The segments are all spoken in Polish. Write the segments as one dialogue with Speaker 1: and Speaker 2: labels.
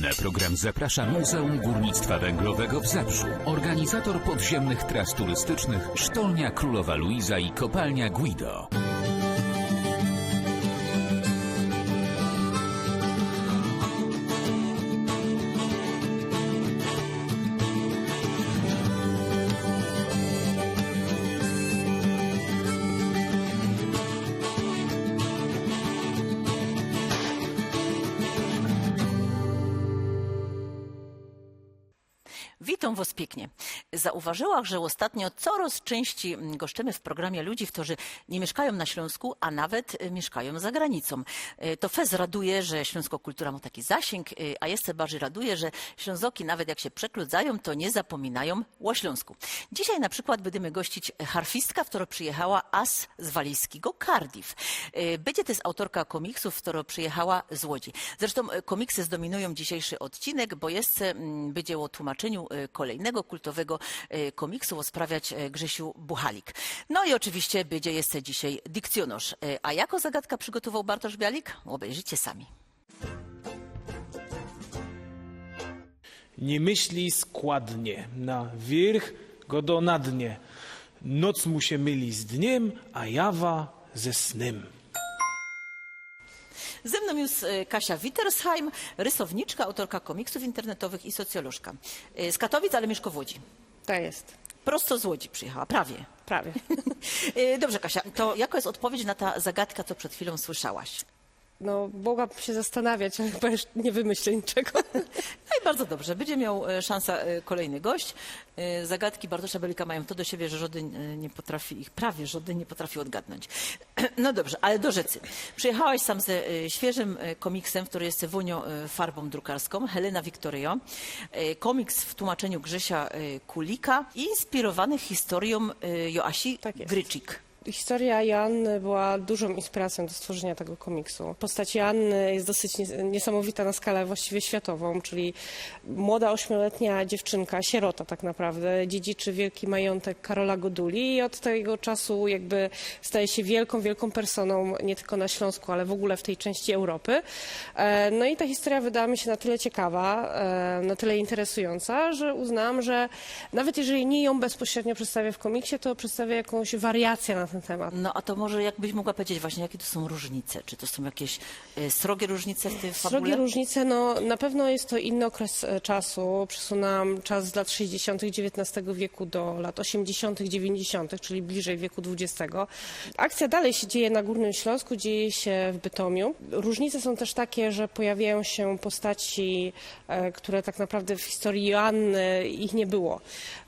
Speaker 1: Na program zaprasza Muzeum Górnictwa Węglowego w Zabrzu. Organizator podziemnych tras turystycznych Sztolnia Królowa Luiza i Kopalnia Guido.
Speaker 2: Zauważyłam, że ostatnio coraz częściej goszczymy w programie ludzi, którzy nie mieszkają na Śląsku, a nawet e, mieszkają za granicą. E, To fez raduje, że śląsko kultura ma taki zasięg, e, a jeszcze bardziej raduje, że Ślązoki nawet jak się przekludzają, to nie zapominają o Śląsku. Dzisiaj na przykład będziemy gościć harfistka, która przyjechała as z walijskiego Cardiff. Będzie też autorka komiksów, która przyjechała z Łodzi. Zresztą komiksy zdominują dzisiejszy odcinek, bo mm, będzie o tłumaczeniu kolejnego kultowego komiksu osprawiać e, Grzesiu Buchalik. No i oczywiście będzie jeszcze dzisiaj dykcjonarz. E, A jako zagadka przygotował Bartosz Bialik? Obejrzyjcie sami.
Speaker 3: Nie myśli składnie, na wierch go do na dnie. Noc mu się myli z dniem, a jawa ze snem.
Speaker 2: Ze mną jest e, Kasia Wittersheim, rysowniczka, autorka komiksów internetowych i socjolożka. E, Z Katowic, ale mieszka w Łodzi.
Speaker 4: To jest.
Speaker 2: Prosto z Łodzi przyjechała, prawie.
Speaker 4: Prawie.
Speaker 2: E, Dobrze, Kasia, to jaka jest odpowiedź na ta zagadka, co przed chwilą słyszałaś?
Speaker 4: No, mogłabym się zastanawiać, ale chyba już nie wymyślę niczego.
Speaker 2: No i bardzo dobrze. Będzie miał e, szansa e, kolejny gość. E, Zagadki Bartosza Belika mają to do siebie, że żaden e, nie potrafi ich, prawie żaden nie potrafi odgadnąć. No dobrze, ale do rzeczy. Przyjechałaś sam ze e, świeżym e, komiksem, który jest wonią e, farbą drukarską, Helena Victorio. E, Komiks w tłumaczeniu Grzesia e, Kulika, inspirowany historią e, Joasi
Speaker 4: Tak jest. Historia Joanny była dużą inspiracją do stworzenia tego komiksu. Postać Joanny jest dosyć nies- niesamowita na skalę właściwie światową, czyli młoda ośmioletnia dziewczynka, sierota tak naprawdę, dziedziczy wielki majątek Karola Goduli i od tego czasu jakby staje się wielką, wielką personą nie tylko na Śląsku, ale w ogóle w tej części Europy. E, No i ta historia wydała mi się na tyle ciekawa, e, na tyle interesująca, że uznałam, że nawet jeżeli nie ją bezpośrednio przedstawię w komiksie, to przedstawię jakąś wariację na ten temat.
Speaker 2: No a to może jakbyś mogła powiedzieć właśnie, jakie to są różnice? Czy to są jakieś e, srogie różnice w tej fabule?
Speaker 4: Srogie różnice, no na pewno jest to inny okres e, czasu. Przesunęłam czas z lat 60. XIX wieku do lat 80., 90., czyli bliżej wieku XX. Akcja dalej się dzieje na Górnym Śląsku, dzieje się w Bytomiu. Różnice są też takie, że pojawiają się postaci, e, które tak naprawdę w historii Joanny ich nie było.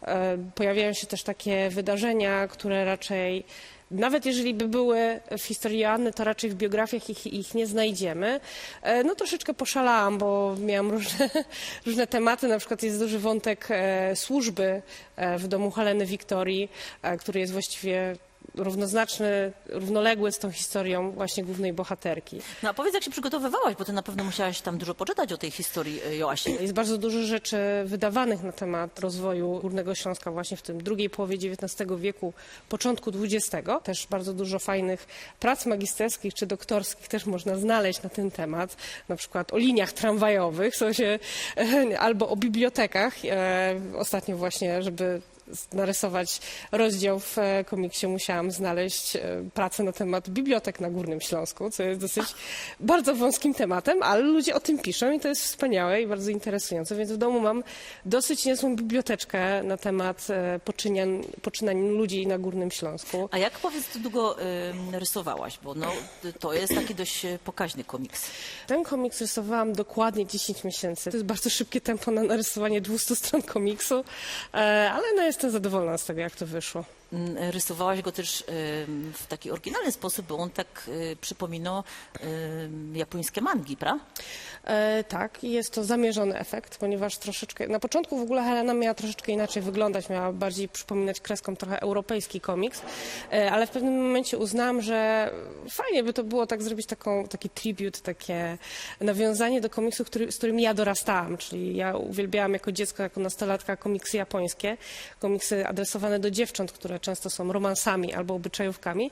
Speaker 4: E, Pojawiają się też takie wydarzenia, które raczej nawet jeżeli by były w historii Joanny, to raczej w biografiach ich, ich nie znajdziemy. E, No troszeczkę poszalałam, bo miałam różne, różne tematy. Na przykład jest duży wątek e, służby e, w domu Heleny Wiktorii, który jest właściwie równoznaczny, równoległy z tą historią właśnie głównej bohaterki.
Speaker 2: No a powiedz, jak się przygotowywałaś, bo ty na pewno musiałaś tam dużo poczytać o tej historii e, Joasi.
Speaker 4: Jest bardzo dużo rzeczy wydawanych na temat rozwoju Górnego Śląska właśnie w tym drugiej połowie XIX wieku, początku XX. Też bardzo dużo fajnych prac magisterskich czy doktorskich też można znaleźć na ten temat. Na przykład o liniach tramwajowych, w sensie, albo o bibliotekach. E, Ostatnio właśnie, żeby narysować rozdział w e, komiksie, musiałam znaleźć e, pracę na temat bibliotek na Górnym Śląsku, co jest dosyć bardzo wąskim tematem, ale ludzie o tym piszą i to jest wspaniałe i bardzo interesujące, więc w domu mam dosyć niezłą biblioteczkę na temat e, poczynian, poczynań ludzi na Górnym Śląsku.
Speaker 2: A jak powiedz, długo y, rysowałaś? Bo no, to jest taki dość pokaźny komiks.
Speaker 4: Ten komiks rysowałam dokładnie 10 miesięcy. To jest bardzo szybkie tempo na narysowanie 200 stron komiksu, ale no jestem zadowolona z tego, jak to wyszło.
Speaker 2: Mm, Rysowałaś go też y, w taki oryginalny sposób, bo on tak y, przypominał y, japońskie mangi, prawda?
Speaker 4: E, tak, jest to zamierzony efekt, ponieważ troszeczkę. Na początku w ogóle Helena miała troszeczkę inaczej wyglądać, miała bardziej przypominać kreską trochę europejski komiks, e, ale w pewnym momencie uznałam, że fajnie by to było tak zrobić taką, taki tribute, takie nawiązanie do komiksu, który, z którym ja dorastałam, czyli ja uwielbiałam jako dziecko, jako nastolatka komiksy japońskie, komiksy adresowane do dziewcząt, które często są romansami albo obyczajówkami.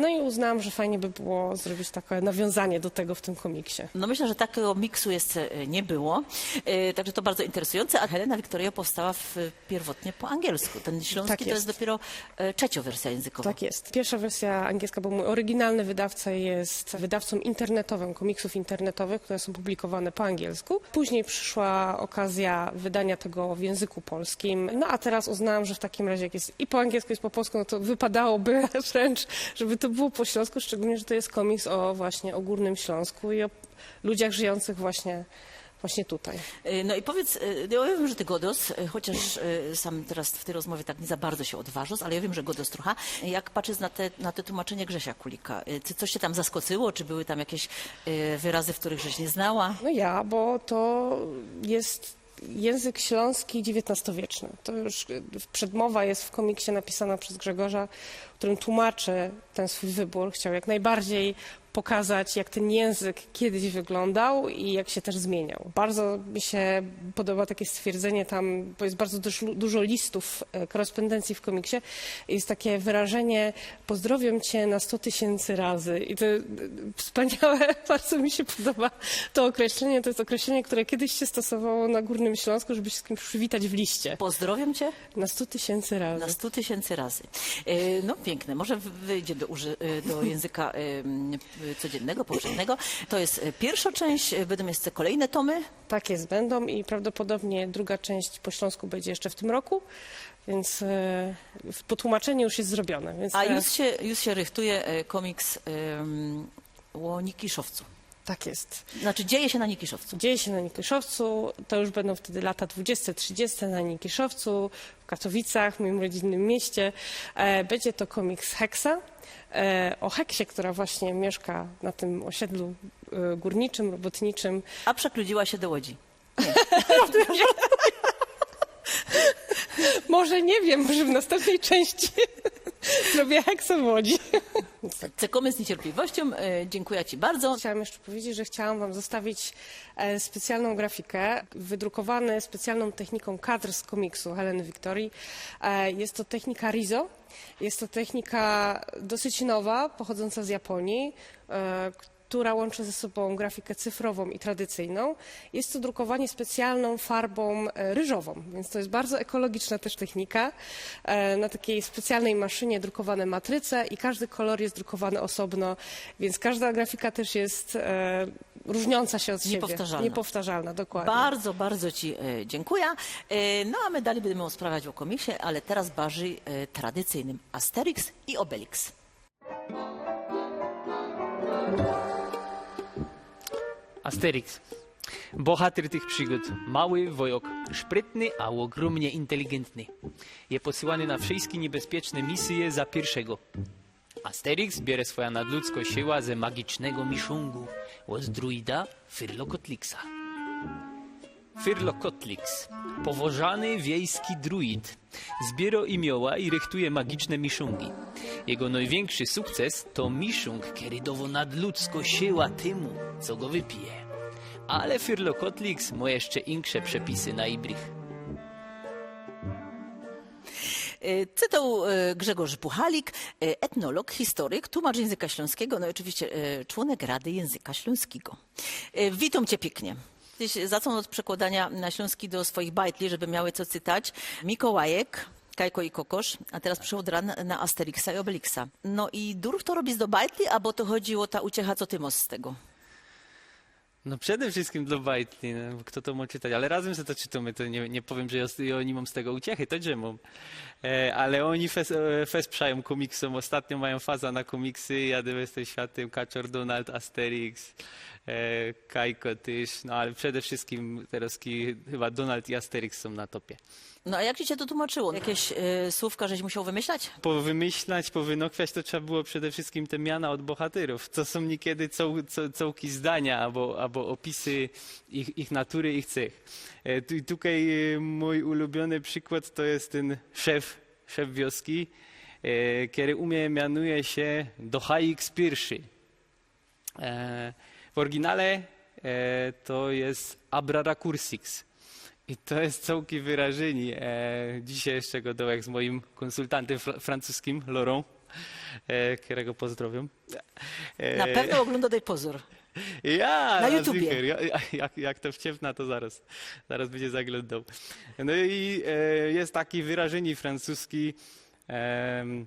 Speaker 4: No i uznałam, że fajnie by było zrobić takie nawiązanie do tego w tym komiksie.
Speaker 2: No myślę, że takiego miksu jeszcze e, nie było, E, także to bardzo interesujące, a Helena Wiktoria powstała w, pierwotnie po angielsku. Ten śląski
Speaker 4: Tak
Speaker 2: to jest
Speaker 4: jest.
Speaker 2: dopiero e, trzecia wersja językowa.
Speaker 4: Tak jest. Pierwsza wersja angielska, bo mój oryginalny wydawca jest wydawcą internetowym, komiksów internetowych, które są publikowane po angielsku. Później przyszła okazja wydania tego w języku polskim. No a teraz uznałam, że w takim razie jak jest i po angielsku, jest po polsku, no to wypadałoby wręcz, żeby to było po śląsku, szczególnie, że to jest komiks o właśnie o Górnym Śląsku i o ludziach żyjących właśnie, właśnie tutaj.
Speaker 2: E, No i powiedz, e, ja wiem, że ty Godos, e, chociaż sam teraz w tej rozmowie tak nie za bardzo się odważasz, ale ja wiem, że Godos trochę. Jak patrzysz na te, na te tłumaczenie Grzesia Kulika, czy coś się tam zaskoczyło, czy były tam jakieś wyrazy, w których żeś nie znała?
Speaker 4: No ja, bo to jest język śląski XIX-wieczny. To już y, przedmowa jest w komiksie napisana przez Grzegorza, którym tłumaczy ten swój wybór. Chciał jak najbardziej pokazać, jak ten język kiedyś wyglądał i jak się też zmieniał. Bardzo mi się podoba takie stwierdzenie tam, bo jest bardzo dużo, listów, e, korespondencji w komiksie. Jest takie wyrażenie pozdrowiam cię na 100 tysięcy razy. I to e, wspaniałe, bardzo mi się podoba to określenie. To jest określenie, które kiedyś się stosowało na Górnym Śląsku, żeby się z kimś przywitać w liście.
Speaker 2: Pozdrowiam cię
Speaker 4: Na 100 tysięcy razy.
Speaker 2: na 100 tysięcy razy. E, No piękne, może wyjdzie do, do języka codziennego, powszechnego. To jest e, pierwsza część, e, będą jeszcze kolejne tomy.
Speaker 4: Tak jest, będą i prawdopodobnie druga część po Śląsku będzie jeszcze w tym roku, więc e, po tłumaczeniu już jest zrobione. Więc
Speaker 2: A
Speaker 4: teraz-
Speaker 2: już się, już się rychtuje e, komiks em, o Nikiszowcu.
Speaker 4: Tak jest.
Speaker 2: Znaczy dzieje się na Nikiszowcu.
Speaker 4: Dzieje się na Nikiszowcu, to już będą wtedy lata 20-30 na Nikiszowcu, w Katowicach, w moim rodzinnym mieście. E, Będzie to komiks Heksa e, o Heksie, która właśnie mieszka na tym osiedlu e, górniczym, robotniczym.
Speaker 2: A przekludziła się do Łodzi.
Speaker 4: Może nie wiem, może w następnej części zrobię Heksę w Łodzi.
Speaker 2: Czekamy z niecierpliwością. E, Dziękuję Ci bardzo.
Speaker 4: Chciałam jeszcze powiedzieć, że chciałam Wam zostawić e, specjalną grafikę, wydrukowany specjalną techniką kadr z komiksu Heleny Wiktorii. E, Jest to technika Rizo. Jest to technika dosyć nowa, pochodząca z Japonii, e, która łączy ze sobą grafikę cyfrową i tradycyjną. Jest to drukowanie specjalną farbą e, ryżową, więc to jest bardzo ekologiczna też technika. E, Na takiej specjalnej maszynie drukowane matryce i każdy kolor jest drukowany osobno, więc każda grafika też jest e, różniąca się od siebie.
Speaker 2: Niepowtarzalna.
Speaker 4: Niepowtarzalna, dokładnie.
Speaker 2: Bardzo, bardzo Ci dziękuję. No a my dalej będziemy rozprawiać o komiksie, ale teraz bardziej tradycyjnym. Asterix i Obelix.
Speaker 5: Asterix. Bohater tych przygód. Mały wojok, sprytny, a ogromnie inteligentny. Je posyłany na wszystkie niebezpieczne misje za pierwszego. Asterix bierze swoja nadludzka siła ze magicznego miszungu od druida Fyrlokotlixa. Fyrlokotlix, powożany wiejski druid, zbiera imioła i rychtuje magiczne miszungi. Jego największy sukces to miszung, który dawo nadludzko siła temu, co go wypije. Ale Fyrlokotlix ma jeszcze insze przepisy na ibrych.
Speaker 2: E, Cytał e, Grzegorz Buchalik, e, etnolog, historyk, tłumacz języka śląskiego, no i oczywiście członek Rady Języka Śląskiego. Witam Cię pięknie. Zaczął od przekładania na śląski do swoich bajtli, żeby miały co cytać. Mikołajek, Kajko i Kokosz, a teraz przyszedł ran na Asterixa i Obelixa. No i Durów to robi z do bajtli, albo to chodziło ta uciecha, co ty z tego?
Speaker 5: No przede wszystkim dla bajtli, no, kto to ma czytać, ale razem sobie to czytamy, to nie, nie powiem, że ja, ja oni mam z tego uciechy, to mam. E, ale oni fes, e, fesprzają komiksom, ostatnio mają faza na komiksy, jadę z tym światem, Kaczor, Donald, Asterix, e, Kajko też, no ale przede wszystkim teraz chyba Donald i Asterix są na topie.
Speaker 2: No a jak ci się to tłumaczyło? Jakieś e, słówka, żeś musiał wymyślać?
Speaker 5: Powymyślać, powynokwiać to trzeba było przede wszystkim te miana od bohaterów. To są niekiedy cołki zdania albo, albo opisy ich, ich natury, ich cech. E, tu, tutaj e, mój ulubiony przykład to jest ten szef, szef wioski, e, który umie mianuje się Dochaix I. E, w oryginale e, to jest Abraracursix. I to jest całki wyrażenie. E, dzisiaj jeszcze go dołek z moim konsultantem fr- francuskim, Laurent, e, którego pozdrowiam. E,
Speaker 2: Na pewno ogląda daj pozór.
Speaker 5: Ja,
Speaker 2: Na
Speaker 5: na
Speaker 2: YouTubie.
Speaker 5: Ja, ja, jak, jak to wciepna, to zaraz, zaraz będzie zaglądał. No i e, jest taki wyrażenie francuski em,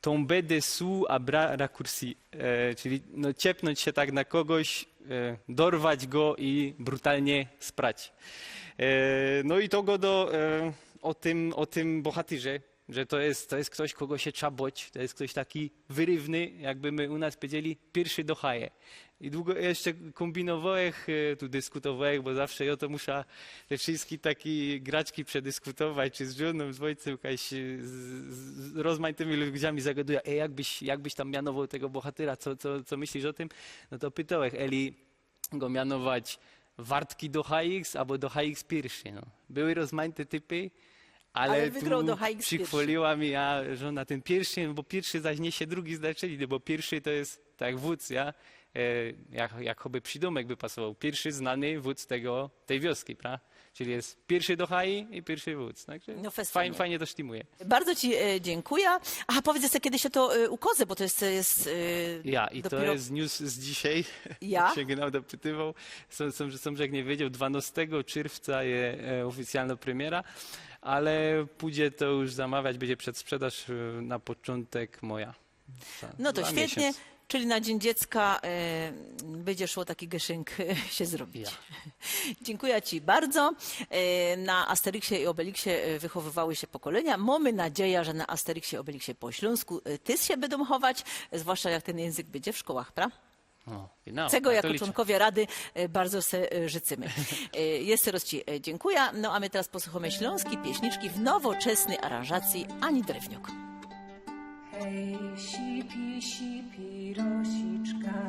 Speaker 5: tomber dessous à bras raccourcis, e, czyli no, ciepnąć się tak na kogoś, e, dorwać go i brutalnie sprać. E, no i to go do, e, o, tym, o tym bohatyrze, że to jest, to jest ktoś, kogo się trzeba bać, to jest ktoś taki wyrywny, jakby my u nas powiedzieli, pierwszy do haje. I długo jeszcze kombinowałem, e, tu dyskutowałem, bo zawsze ja to muszę te wszystkie takie graczki przedyskutować, czy z żoną, z ojcem, jakaś z, z, rozmaitymi ludźmi zagaduję, e, jakbyś, jakbyś tam mianował tego bohatera, co, co, co myślisz o tym? No to pytałem, Eli, go mianować Wartki do HX albo do HX pierwszy. No. Były rozmaite typy, ale,
Speaker 2: Ale wygrał
Speaker 5: tu
Speaker 2: do HX
Speaker 5: przychwaliła mi ja żona ten pierwszy, bo pierwszy zaś niesie drugi znaczenie, no bo pierwszy to jest tak wódz, ja, e, jak, jak choby przydomek by pasował. Pierwszy znany wódz tego, tej wioski, prawda? Czyli jest pierwszy do HI i pierwszy wódz. Także
Speaker 2: No,
Speaker 5: fajnie,
Speaker 2: fajnie.
Speaker 5: to sztymuje.
Speaker 2: Bardzo Ci e, dziękuję. Aha, powiedz jeszcze kiedy się to e, u kozy, bo to jest, jest e,
Speaker 5: Ja, i
Speaker 2: dopiero...
Speaker 5: to jest news z dzisiaj.
Speaker 2: Ja?
Speaker 5: się genau dopytywał. Są, są, że jak nie wiedział, 12 czerwca jest oficjalna premiera, ale pójdzie to już zamawiać, będzie przedsprzedaż na początek moja.
Speaker 2: No to świetnie.
Speaker 5: miesiąc.
Speaker 2: Czyli na Dzień Dziecka e, będzie szło taki geszynk się zrobić.
Speaker 5: Ja.
Speaker 2: Dziękuję Ci bardzo. E, na Asterixie i Obelixie e, wychowywały się pokolenia. Mamy nadzieję, że na Asterixie i Obelixie po śląsku e, tys się będą chować, zwłaszcza jak ten język będzie w szkołach, prawda?
Speaker 5: O, genau,
Speaker 2: Czego jako
Speaker 5: liczę.
Speaker 2: członkowie Rady e, bardzo se życzymy. Jeszcze raz Ci dziękuję. No a my teraz posłuchamy śląskiej pieśniczki w nowoczesnej aranżacji Ani Drewniuk.
Speaker 6: Hej, sipi, sipi, rosiczka,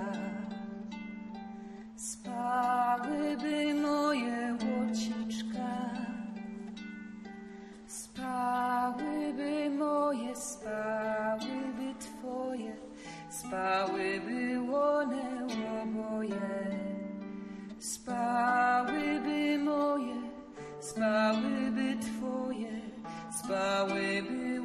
Speaker 6: spałyby moje łociczka, spałyby moje, spałyby twoje, spałyby one oboje, spałyby moje, spałyby twoje, spałyby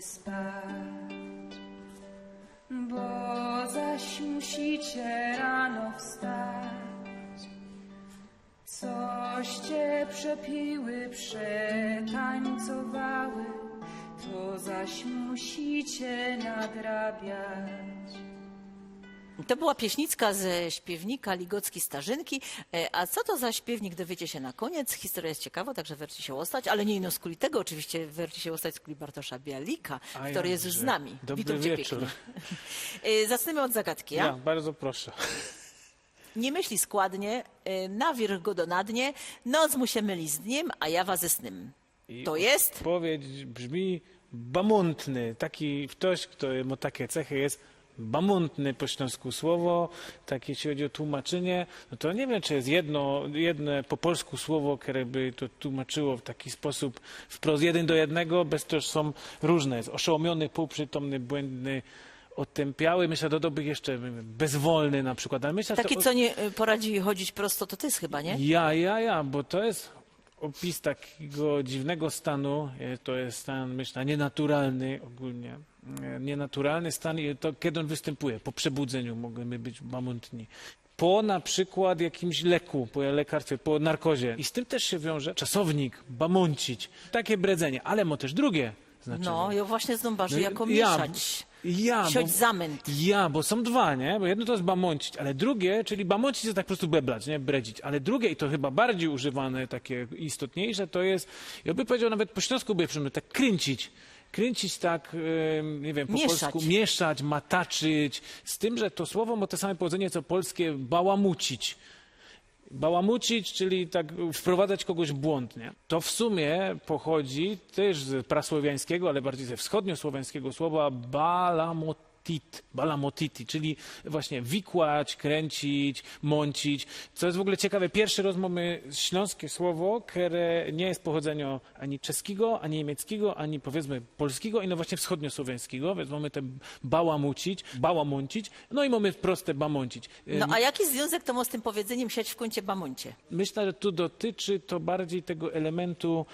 Speaker 6: spać, bo zaś musicie rano wstać. Coście przepiły, przetańcowały, to zaś musicie nadrabiać.
Speaker 2: To była pieśnicka ze śpiewnika Ligocki Starzynki. E, A co to za śpiewnik, dowiecie się na koniec. Historia jest ciekawa, także werci się ostać, ale nie ino z kuli tego, oczywiście werci się ostać z kuli Bartosza Bialika,
Speaker 3: A
Speaker 2: który jest już z nami.
Speaker 3: Dobry
Speaker 2: Witam
Speaker 3: wieczór.
Speaker 2: pięknie. E, Zacznijmy od zagadki, ja?
Speaker 3: Ja, bardzo proszę.
Speaker 2: Nie myśli składnie, e, na wierzch go do na dnie, noc mu się myli z dniem, a jawa ze snym.
Speaker 3: I
Speaker 2: To jest?
Speaker 3: Odpowiedź brzmi bamuntny. Taki ktoś, kto ma takie cechy, jest bamuntny po śląsku słowo. Tak jeśli chodzi o tłumaczenie, no to nie wiem, czy jest jedno, jedno po polsku słowo, które by to tłumaczyło w taki sposób wprost jeden do jednego, bez to są różne. Jest oszołomiony, półprzytomny, błędny, otępiały. Myślę, dodałbym jeszcze bezwolny na przykład. Ale myślę,
Speaker 2: Taki,
Speaker 3: to-
Speaker 2: co nie e, poradzi chodzić prosto, to ty jest chyba, nie?
Speaker 3: ja, ja, ja, bo to jest opis takiego dziwnego stanu. e, To jest stan, myślę, nienaturalny ogólnie. E, Nienaturalny stan, i to kiedy on występuje? Po przebudzeniu możemy być bamuntni. Po na przykład jakimś leku, po lekarstwie, po narkozie. I z tym też się wiąże czasownik, bamuncić. Takie bredzenie, ale ma też drugie znaczenie.
Speaker 2: No, ja właśnie znąbarzę
Speaker 3: No,
Speaker 2: jako
Speaker 3: ja-
Speaker 2: mieszać.
Speaker 3: Ja, bo-
Speaker 2: zamęt.
Speaker 3: ja, bo są dwa, nie? Bo jedno to jest bamącić, ale drugie, czyli bamącić jest tak po prostu beblać, nie? Bredzić. Ale drugie, i to chyba bardziej używane, takie istotniejsze, to jest, ja bym powiedział nawet po śląsku by przynajmniej tak kręcić. Kręcić tak, nie wiem, po
Speaker 2: Mieszać.
Speaker 3: polsku mieszać, mataczyć, z tym, że to słowo ma to same pochodzenie co polskie bałamucić. Bałamucić, czyli tak wprowadzać kogoś w błąd, nie? To w sumie pochodzi też z prasłowiańskiego, ale bardziej ze wschodniosłowiańskiego słowa balamotit, balamotiti, czyli właśnie wikłać, kręcić, mącić. Co jest w ogóle ciekawe, pierwsze rozmowy śląskie słowo, które nie jest pochodzenia ani czeskiego, ani niemieckiego, ani powiedzmy polskiego, i no właśnie wschodniosłowiańskiego, więc mamy te bałamucić, bałamącić, no i mamy proste bamącić.
Speaker 2: No a jaki związek to ma z tym powiedzeniem siać w kącie bamoncie?
Speaker 3: Myślę, że tu dotyczy to bardziej tego elementu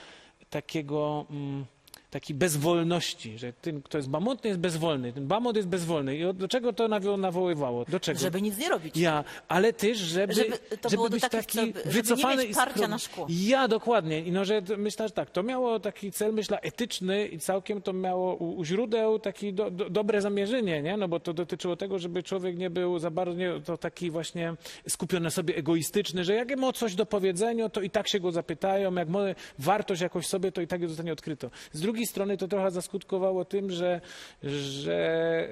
Speaker 3: takiego, mm, takiej bezwolności, że ten, kto jest bamotny, jest bezwolny. Ten bamot jest bezwolny. I od- do czego to nawo- nawoływało? Do czego?
Speaker 2: Żeby nic nie robić.
Speaker 3: Ja, ale też, żeby,
Speaker 2: Żeby to do
Speaker 3: być
Speaker 2: takich,
Speaker 3: taki
Speaker 2: co- żeby nie
Speaker 3: wycofany i skromny.
Speaker 2: na szkło.
Speaker 3: Ja, dokładnie. I no, że myślę, że tak, to miało taki cel, myślę, etyczny i całkiem to miało u, u źródeł takie do, do, dobre zamierzenie, nie? No bo to dotyczyło tego, żeby człowiek nie był za bardzo nie, to taki właśnie skupiony na sobie egoistyczny, że jak ma coś do powiedzenia, to i tak się go zapytają, jak ma wartość jakoś sobie, to i tak zostanie odkryto. Z drugiej strony to trochę zaskutkowało tym, że, że,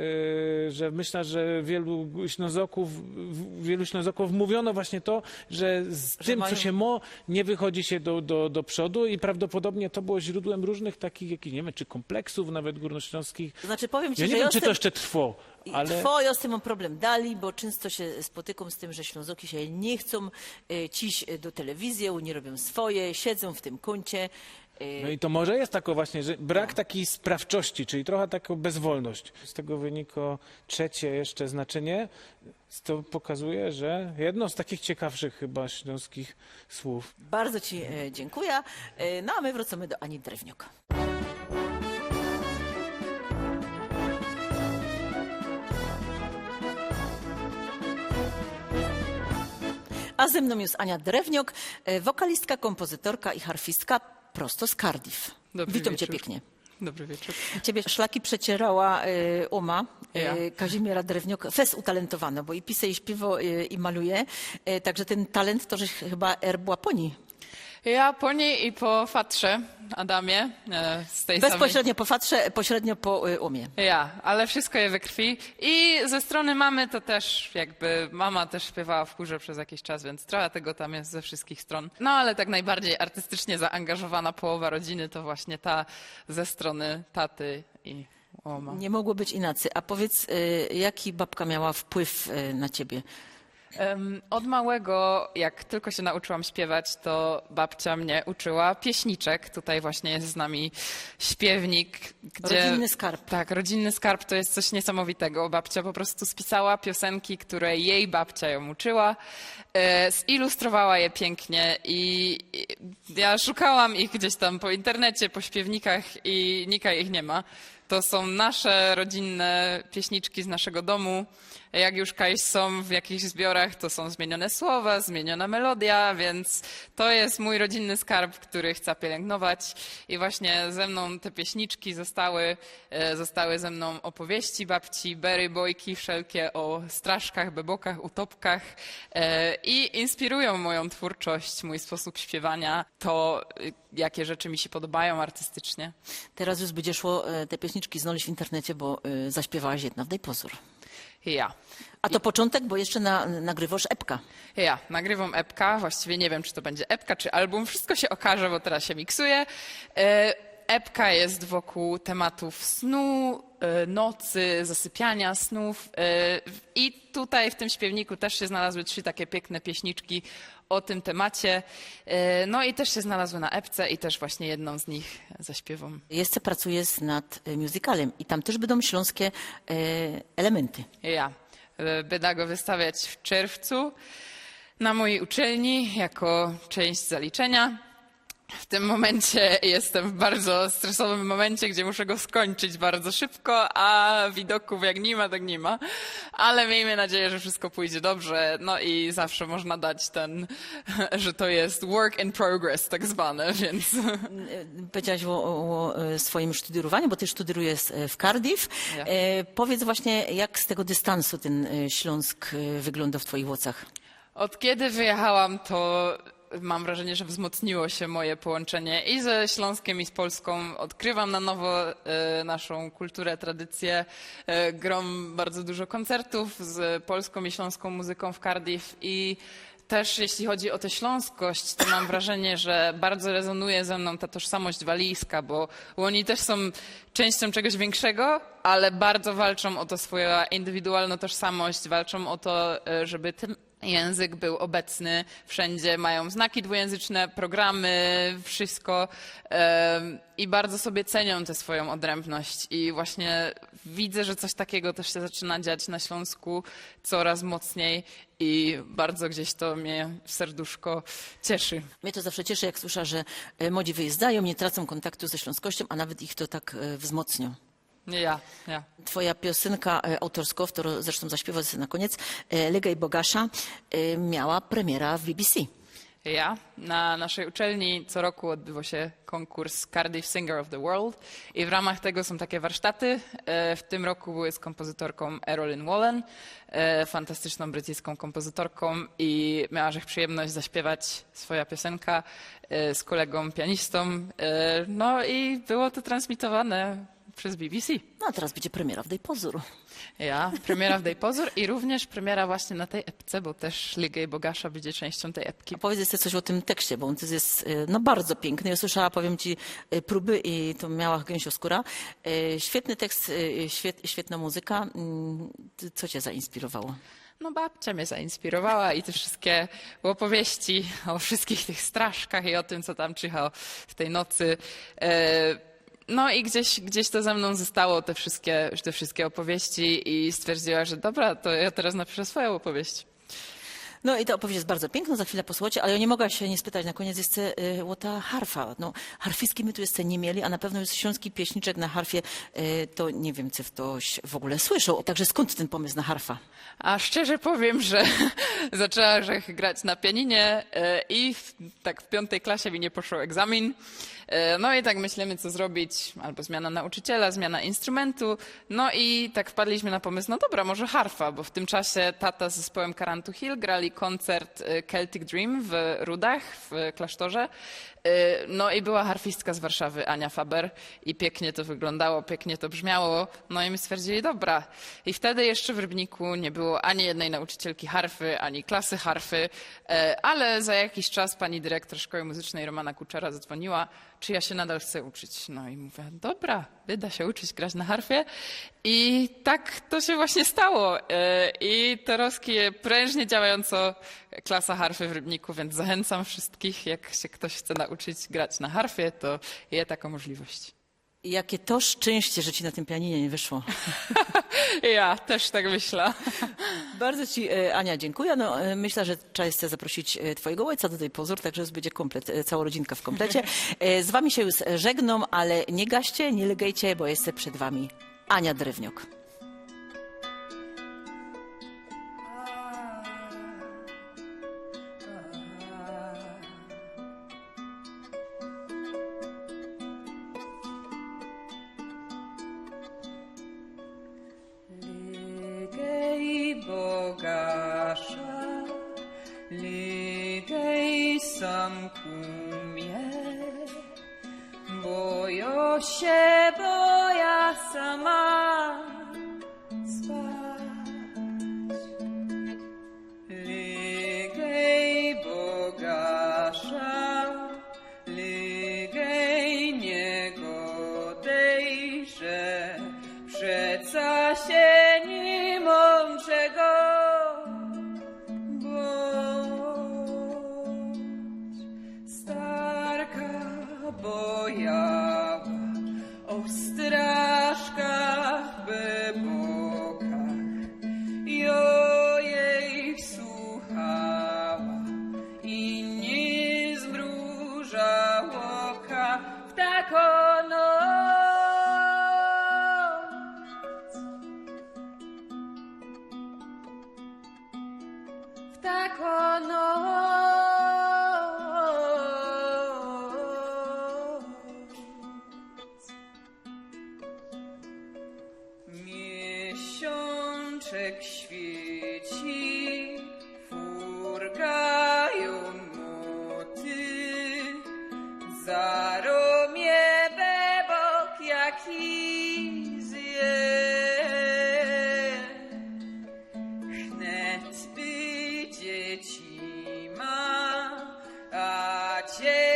Speaker 3: yy, że myślę, że wielu ślązoków, w- wielu ślązoków mówiono właśnie to, że z tym,
Speaker 2: mają-
Speaker 3: co się mo, nie wychodzi się do, do, do przodu i prawdopodobnie to było źródłem różnych takich, jakich, nie wiem, czy kompleksów nawet górnośląskich.
Speaker 2: Znaczy powiem ci,
Speaker 3: Ja nie
Speaker 2: że
Speaker 3: wiem, czy to jeszcze trwo, ale...
Speaker 2: Trwo, ja z tym mam problem dali, bo często się spotykam z tym, że Ślązoki się nie chcą e, ciś do telewizji, nie robią swoje, siedzą w tym kącie.
Speaker 3: No i to może jest tako właśnie, że brak takiej sprawczości, czyli trochę taką bezwolność. Z tego wynika trzecie jeszcze znaczenie. To pokazuje, że jedno z takich ciekawszych chyba śląskich słów.
Speaker 2: Bardzo ci e, dziękuję. E, No a my wracamy do Ani Drewniuk. A ze mną jest Ania Drewniok, e, wokalistka, kompozytorka i harfistka prosto z Cardiff.
Speaker 7: Dobry
Speaker 2: Witam cię
Speaker 7: wieczór.
Speaker 2: pięknie.
Speaker 7: Dobry wieczór.
Speaker 2: Ciebie szlaki przecierała y, Uma,
Speaker 7: Ja.
Speaker 2: y, Kazimiera Drewniok, fes utalentowana, bo i pisa, i śpiewa, y, i maluje. Y, także ten talent to, że chyba po niej.
Speaker 7: Ja po niej i po Fatrze, Adamie, e, z tej samej...
Speaker 2: Bezpośrednio po Fatrze, pośrednio po y, Umie.
Speaker 7: Ja, ale wszystko je we krwi. I ze strony mamy to też jakby, mama też śpiewała w chórze przez jakiś czas, więc trochę tego tam jest ze wszystkich stron. No ale tak najbardziej artystycznie zaangażowana połowa rodziny to właśnie ta ze strony taty i oma.
Speaker 2: Nie mogło być inaczej. A powiedz, y, jaki babka miała wpływ y, na ciebie?
Speaker 7: Od małego, jak tylko się nauczyłam śpiewać, to babcia mnie uczyła pieśniczek. Tutaj właśnie jest z nami śpiewnik. Gdzie...
Speaker 2: Rodzinny skarb.
Speaker 7: Tak, rodzinny skarb to jest coś niesamowitego. Babcia po prostu spisała piosenki, które jej babcia ją uczyła, e, zilustrowała je pięknie i i ja szukałam ich gdzieś tam po internecie, po śpiewnikach i nika ich nie ma. To są nasze rodzinne pieśniczki z naszego domu. Jak już kiedyś są w jakichś zbiorach, to są zmienione słowa, zmieniona melodia, więc to jest mój rodzinny skarb, który chcę pielęgnować. I właśnie ze mną te pieśniczki zostały, e, zostały ze mną opowieści babci, bery, bojki, wszelkie o straszkach, bebokach, utopkach e, i inspirują moją twórczość, mój sposób śpiewania, to y, jakie rzeczy mi się podobają artystycznie.
Speaker 2: Teraz już będzie szło te pieśniczki znaleźć w internecie, bo zaśpiewałaś jedna w Dej Pozór.
Speaker 7: Ja.
Speaker 2: A to początek, bo jeszcze na, nagrywasz epka.
Speaker 7: Ja nagrywam epka, właściwie nie wiem, czy to będzie epka, czy album, wszystko się okaże, bo teraz się miksuje. E, Epka jest wokół tematów snu, e, nocy, zasypiania snów e, i tutaj w tym śpiewniku też się znalazły trzy takie piękne pieśniczki o tym temacie. E, No i też się znalazły na epce i też właśnie jedną z nich zaśpiewam.
Speaker 2: Jeszcze pracujesz nad y, musicalem i tam też będą śląskie y, elementy.
Speaker 7: Ja. E, Będę go wystawiać w czerwcu na mojej uczelni jako część zaliczenia. W tym momencie jestem w bardzo stresowym momencie, gdzie muszę go skończyć bardzo szybko, a widoków jak nie ma, tak nie ma. Ale miejmy nadzieję, że wszystko pójdzie dobrze. No i zawsze można dać ten, że to jest work in progress tak zwane, więc
Speaker 2: Powiedziałaś o, o, o swoim studierowaniu, bo ty studierujesz e, w Cardiff.
Speaker 7: Ja.
Speaker 2: E, powiedz właśnie, jak z tego dystansu ten e, Śląsk e, wygląda w twoich oczach?
Speaker 7: Od kiedy wyjechałam, to mam wrażenie, że wzmocniło się moje połączenie i ze Śląskiem, i z Polską. Odkrywam na nowo e, naszą kulturę, tradycję. E, grom bardzo dużo koncertów z polską i śląską muzyką w Cardiff i też jeśli chodzi o tę śląskość, to mam wrażenie, że bardzo rezonuje ze mną ta tożsamość walijska, bo, oni też są częścią czegoś większego, ale bardzo walczą o to swoją indywidualną tożsamość, walczą o to, e, żeby język był obecny wszędzie, mają znaki dwujęzyczne, programy, wszystko i bardzo sobie cenią tę swoją odrębność i właśnie widzę, że coś takiego też się zaczyna dziać na Śląsku coraz mocniej i bardzo gdzieś to mnie serduszko cieszy.
Speaker 2: Mnie to zawsze cieszy, jak słyszę, że e, młodzi wyjeżdżają, nie tracą kontaktu ze śląskością, a nawet ich to tak e, wzmocnią.
Speaker 7: Ja, ja.
Speaker 2: Twoja piosenka e, autorska, którą zresztą zaśpiewał sobie na koniec, e, Lega i Bogasza, e, miała premiera w BBC.
Speaker 7: Ja. Na naszej uczelni co roku odbywa się konkurs Cardiff Singer of the World i w ramach tego są takie warsztaty. W tym roku były z kompozytorką Erolyn Wallen, fantastyczną brytyjską kompozytorką i miała przyjemność zaśpiewać swoja piosenka z kolegą pianistą. No i było to transmitowane przez BBC.
Speaker 2: No a teraz będzie premiera w Dej Pozór.
Speaker 7: Ja, premiera w Dej Pozór i również premiera właśnie na tej epce, bo też Liga i Bogasza będzie częścią tej epki.
Speaker 2: A powiedz jeszcze coś o tym tekście, bo on to jest e, no, bardzo piękny. Ja słyszała, powiem ci, e, próby i to miała gęsio skóra. E, Świetny tekst, świet, świetna muzyka. Mm, Co cię zainspirowało?
Speaker 7: No babcia mnie zainspirowała i te wszystkie opowieści o wszystkich tych straszkach i o tym, co tam czyha w tej nocy. E, No i gdzieś, gdzieś to ze mną zostało, te wszystkie, te wszystkie opowieści i stwierdziła, że dobra, to ja teraz napiszę swoją opowieść.
Speaker 2: No i ta opowieść jest bardzo piękna, za chwilę posłuchacie, ale ja nie mogę się nie spytać na koniec jeszcze y, o ta harfa. No, harfistki my tu jeszcze nie mieli, a na pewno jest śląski pieśniczek na harfie, y, to nie wiem, czy ktoś w ogóle słyszał. Także skąd ten pomysł na harfa?
Speaker 7: A szczerze powiem, że zaczęła że grać na pianinie e, i w, tak w piątej klasie mi nie poszło egzamin. E, No i tak myślimy, co zrobić. Albo zmiana nauczyciela, zmiana instrumentu. No i tak wpadliśmy na pomysł, no dobra, może harfa, bo w tym czasie tata z zespołem Karantu Hill grali koncert e, Celtic Dream w Rudach, w klasztorze. E, No i była harfistka z Warszawy, Ania Faber i pięknie to wyglądało, pięknie to brzmiało. No i my stwierdzili, dobra. I wtedy jeszcze w Rybniku nie było ani jednej nauczycielki harfy, ani klasy harfy, e, ale za jakiś czas pani dyrektor Szkoły Muzycznej Romana Kuczera zadzwoniła, czy ja się nadal chcę uczyć. No i mówię, dobra, wyda się uczyć grać na harfie. I tak to się właśnie stało. E, I teraz prężnie działająco klasa harfy w Rybniku, więc zachęcam wszystkich, jak się ktoś chce nauczyć grać na harfie, to je taką możliwość.
Speaker 2: Jakie to szczęście, że ci na tym pianinie nie wyszło.
Speaker 7: Ja też tak myślę.
Speaker 2: Bardzo ci, e, Ania, dziękuję. No, e, myślę, że trzeba jest zaprosić twojego ojca do tej pozór, także już będzie komplet, cała rodzinka w komplecie. Z wami się już żegnam, ale nie gaście, nie legajcie, bo jest przed wami Ania Drewniok.
Speaker 6: Sam kumie, bojo się, Yeah.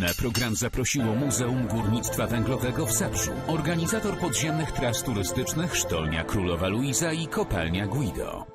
Speaker 1: Na program zaprosiło Muzeum Górnictwa Węglowego w Zabrzu, organizator podziemnych tras turystycznych Sztolnia Królowa Luiza i Kopalnia Guido.